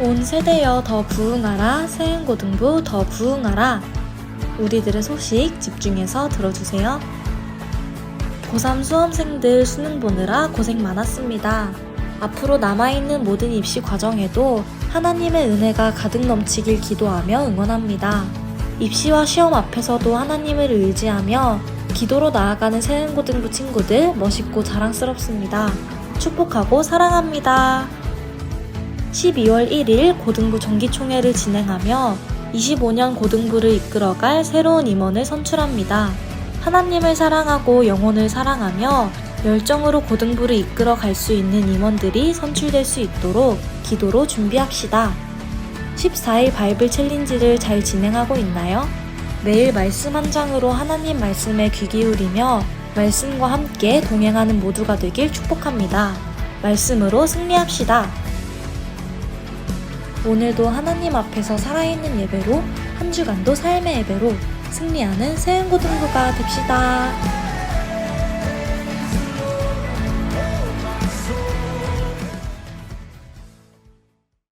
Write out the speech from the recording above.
온 세대여 더 부흥하라 세흥고등부 더 부흥하라 우리들의 소식 집중해서 들어주세요. 고3 수험생들 수능 보느라 고생 많았습니다. 앞으로 남아있는 모든 입시 과정에도 하나님의 은혜가 가득 넘치길 기도하며 응원합니다. 입시와 시험 앞에서도 하나님을 의지하며 기도로 나아가는 세흥고등부 친구들 멋있고 자랑스럽습니다. 축복하고 사랑합니다. 12월 1일 고등부 정기총회를 진행하며 25년 고등부를 이끌어갈 새로운 임원을 선출합니다. 하나님을 사랑하고 영혼을 사랑하며 열정으로 고등부를 이끌어 갈 수 있는 임원들이 선출될 수 있도록 기도로 준비합시다. 14일 바이블 챌린지를 잘 진행하고 있나요? 매일 말씀 한 장으로 하나님 말씀에 귀 기울이며 말씀과 함께 동행하는 모두가 되길 축복합니다. 말씀으로 승리합시다. 오늘도 하나님 앞에서 살아있는 예배로 한 주간도 삶의 예배로 승리하는 세은고등부가 됩시다.